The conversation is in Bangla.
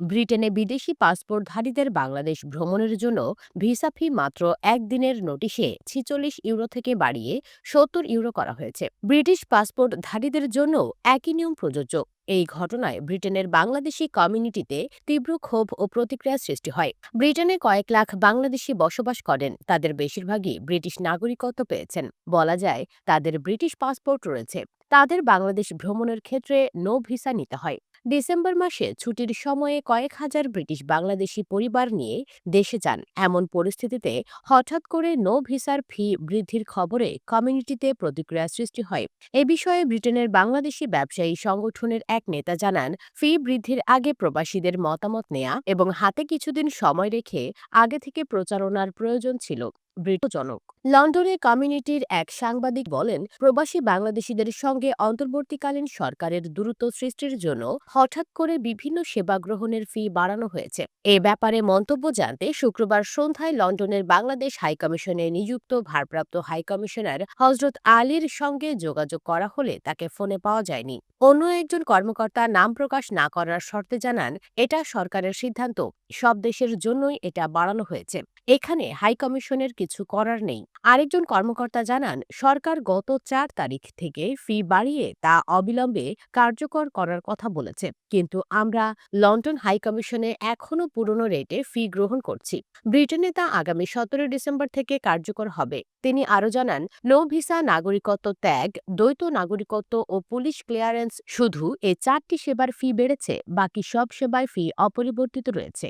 ব্রিটেনে বিদেশি পাসপোর্টধারীদের বাংলাদেশ ভ্রমণের জন্য ভিসা ফি মাত্র একদিনের নোটিশে ছিচল্লিশ ইউরো থেকে বাড়িয়ে সত্তর ইউরো করা হয়েছে। ব্রিটিশ পাসপোর্টধারীদের জন্য একই নিয়ম প্রযোজ্য। এই ঘটনায় ব্রিটেনের বাংলাদেশি কমিউনিটিতে তীব্র ক্ষোভ ও প্রতিক্রিয়া সৃষ্টি হয়। ব্রিটেনে কয়েক লাখ বাংলাদেশি বসবাস করেন। তাদের বেশিরভাগই ব্রিটিশ নাগরিকত্ব পেয়েছেন। বলা যায়, তাদের ব্রিটিশ পাসপোর্ট রয়েছে। তাদের বাংলাদেশ ভ্রমণের ক্ষেত্রে নো ভিসা নিতে হয়। ডিসেম্বর মাসে ছুটির সময়ে কয়েক হাজার ব্রিটিশ বাংলাদেশি পরিবার নিয়ে দেশে যান। এমন পরিস্থিতিতে হঠাৎ করে নো ভিসার ফি বৃদ্ধির খবরে কমিউনিটিতে প্রতিক্রিয়া সৃষ্টি হয়। এ বিষয়ে ব্রিটেনের বাংলাদেশি ব্যবসায়ী সংগঠনের এক নেতা জানান, ফি বৃদ্ধির আগে প্রবাসীদের মতামত নেয়া এবং হাতে কিছুদিন সময় রেখে আগে থেকে প্রচারণার প্রয়োজন ছিল। ব্রিটজনক লন্ডনে কমিউনিটির এক সাংবাদিক বলেন, প্রবাসী বাংলাদেশিদের সঙ্গে অন্তর্বর্তীকালীন সরকারের দ্রুত সৃষ্টির জন্য হঠাৎ করে বিভিন্ন সেবা গ্রহণের ফি বাড়ানো হয়েছে। এ ব্যাপারে মন্তব্য জানতে শুক্রবার সন্ধ্যায় লন্ডনের বাংলাদেশ হাইকমিশনে নিযুক্ত ভারপ্রাপ্ত হাইকমিশনার হজরত আলীর সঙ্গে যোগাযোগ করা হলে তাকে ফোনে পাওয়া যায়নি। অন্য একজন কর্মকর্তা নাম প্রকাশ না করার শর্তে জানান, এটা সরকারের সিদ্ধান্ত, সব দেশের জন্যই এটা বাড়ানো হয়েছে। এখানে হাইকমিশনের করার নেই। আরেকজন কর্মকর্তা জানান, সরকার গত চার তারিখ থেকে ফি বাড়িয়ে তা অবিলম্বে কার্যকর করার কথা বলেছে। কিন্তু আমরা লন্ডন হাইকমিশনে এখনও পুরনো রেটে ফি গ্রহণ করছি। ব্রিটেনে তা আগামী সতেরো ডিসেম্বর থেকে কার্যকর হবে। তিনি আরও জানান, নো ভিসা নাগরিকত্ব ত্যাগ, দ্বৈত নাগরিকত্ব ও পুলিশ ক্লিয়ারেন্স শুধু এ চারটি সেবার ফি বেড়েছে, বাকি সব সেবায় ফি অপরিবর্তিত রয়েছে।